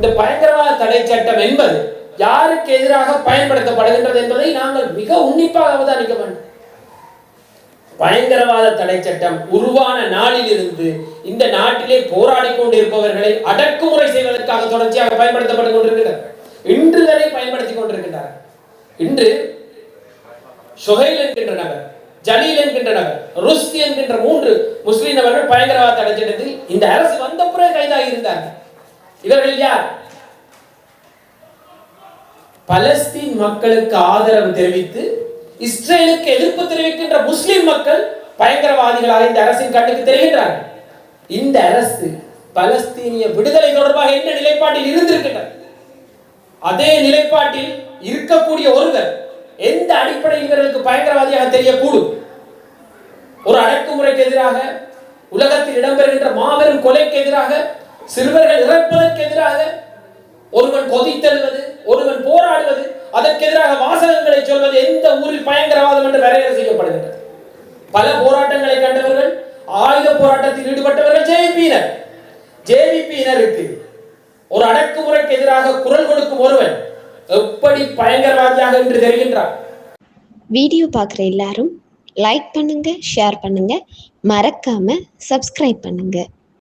இந்த பயங்கரவாத தடை சட்டம் என்பது யாருக்கு எதிராக பயன்படுத்தப்படுகின்றது என்பதை நாங்கள் மிக உன்னிப்பாக அவதானிக்க வேண்டும். பயங்கரவாத தடை சட்டம் உருவான நாளிலிருந்து இந்த நாட்டிலே போராடி கொண்டிருப்பவர்களை அடக்குமுறை செய்வதற்காக தொடர்ச்சியாக பயன்படுத்தப்பட்டுக் கொண்டிருக்கிறார் இன்று வரை பயன்படுத்திக் கொண்டிருக்கின்றார் இன்று சுகைல் என்கின்ற நபர் ஜலீல் என்கின்ற நபர் ருஸ்தி என்கின்ற மூன்று முஸ்லீம் நபர்கள் பயங்கரவாத தடை சட்டத்தில் இந்த அரசு வந்த பிறகு கைதாகி இருந்தார்கள். இவர்கள் யார்? பலஸ்தீன் மக்களுக்கு ஆதரவு தெரிவித்து இஸ்ரேலுக்கு எதிர்ப்பு தெரிவிக்கின்ற முஸ்லிம் மக்கள் பயங்கரவாதிகளாக இந்த அரசின் கண்ணுக்கு தெரிகின்றார்கள். இந்த அரசு பலஸ்தீனிய விடுதலை தொடர்பாக என்ன நிலைப்பாட்டில் இருந்திருக்கின்றது? அதே நிலைப்பாட்டில் இருக்கக்கூடிய ஒருவர் எந்த அடிப்படையில் இவர்களுக்கு பயங்கரவாதியாக தெரியக்கூடும்? ஒரு அடக்குமுறைக்கு எதிராக உலகத்தில் இடம்பெறுகின்ற மாபெரும் கொலைக்கு எதிராக சிறுவர்கள் இறப்பதற்கு எதிராக ஒருவன் கொதித்தெழுவது ஒருவன் போராடுவது அதற்கு எதிராக வாசகங்களை சொல்வது எந்த ஊரில் பயங்கரவாதம் என்று வரையறை செய்யப்படுகின்றது. பல போராட்டங்களை கண்டவர்கள் ஆயுத போராட்டத்தில் ஈடுபட்டவர்கள் ஜேவிபியினர் ஜேவிபியினருக்கு ஒரு அடக்குமுறைக்கு எதிராக குரல் கொடுக்கும் ஒருவன் எப்படி பயங்கரவாதியாக என்று தெரிகின்றார் வீடியோ பார்க்குற எல்லாரும் லைக் பண்ணுங்க ஷேர் பண்ணுங்க. மறக்காம சப்ஸ்கிரைப் பண்ணுங்க.